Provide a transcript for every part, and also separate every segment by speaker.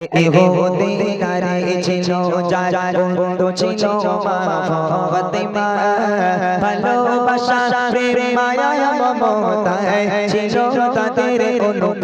Speaker 1: ইহুদি নারী ছিল যার বন্ধু ছিল মা ফাতেমা ভালোবাসা প্রেম মায়া মমতায় ছিল তাদের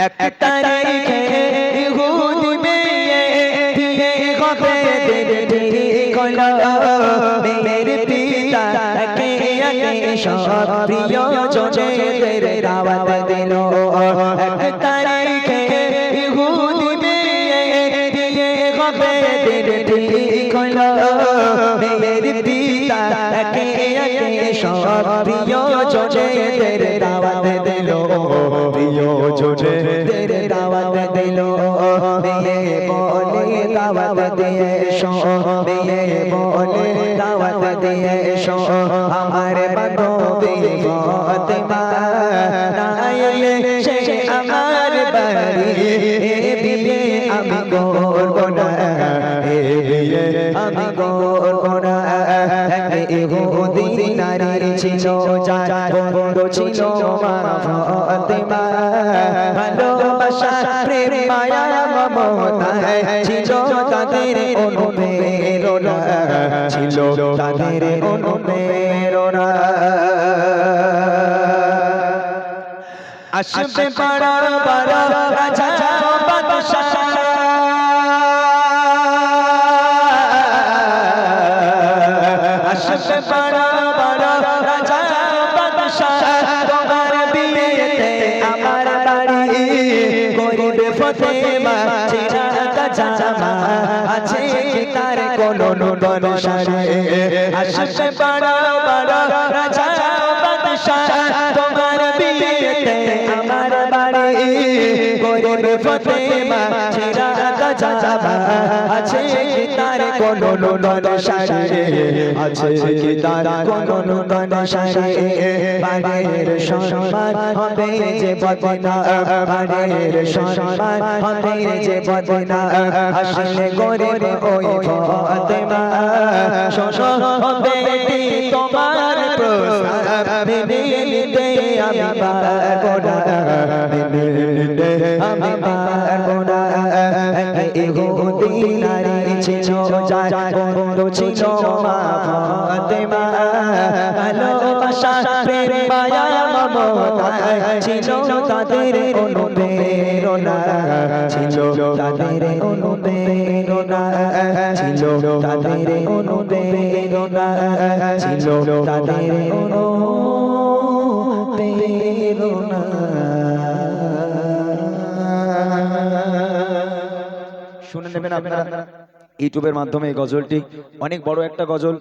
Speaker 1: এক তারিখে ইহুদি মেয়ে দিয়ে হবে ঠিক হলো মেয়ের পিতা একে একে সব প্রিয় জনের দাওয়াত দিল মেয়ে বলে দাওয়াত দিয়ে শো মেয়ে বলে দাওয়াত দিয়ে শো আমার বান্ধবী ফাতেমা নাইলে সে আমার বাড়ি এ বিয়ে আমি করব না এ বিয়ে আমি করব না ইহুদি নারী ছিল যার বন্ধু ছিল মা ফাতেমা ভালোবাসা প্রেম মায়া মমতায় ছিল তাদের অনুপ্রেরণা। ছিল তাদের অনুপ্রেরণা। আসবে বড় বড় রাজা বাদশাহ আসবে বড় তার কোন নুডন সারে আসবে বড় বড় রাজা বাদশাহ তোমার বিয়েতে আমার বাড়ি গরিব ফতেমা চিরা জামা আছে কি তার কোন নুডন আছে কি তার কোন নুডন বাড়ির সম্মান হবে যে বদনা বাড়ির সম্মান হবে যে বদনা আসলে গরিব ওই শোনো হবে তোমার প্রস্তাব মেনে মেনে ছিল যার বন্ধু মা ফাতেমা ভালোবাসা প্রেম মায়া
Speaker 2: শুনে নেবেন আপনারা ইউটিউবের মাধ্যমে এই গজলটি। অনেক বড় একটা গজল।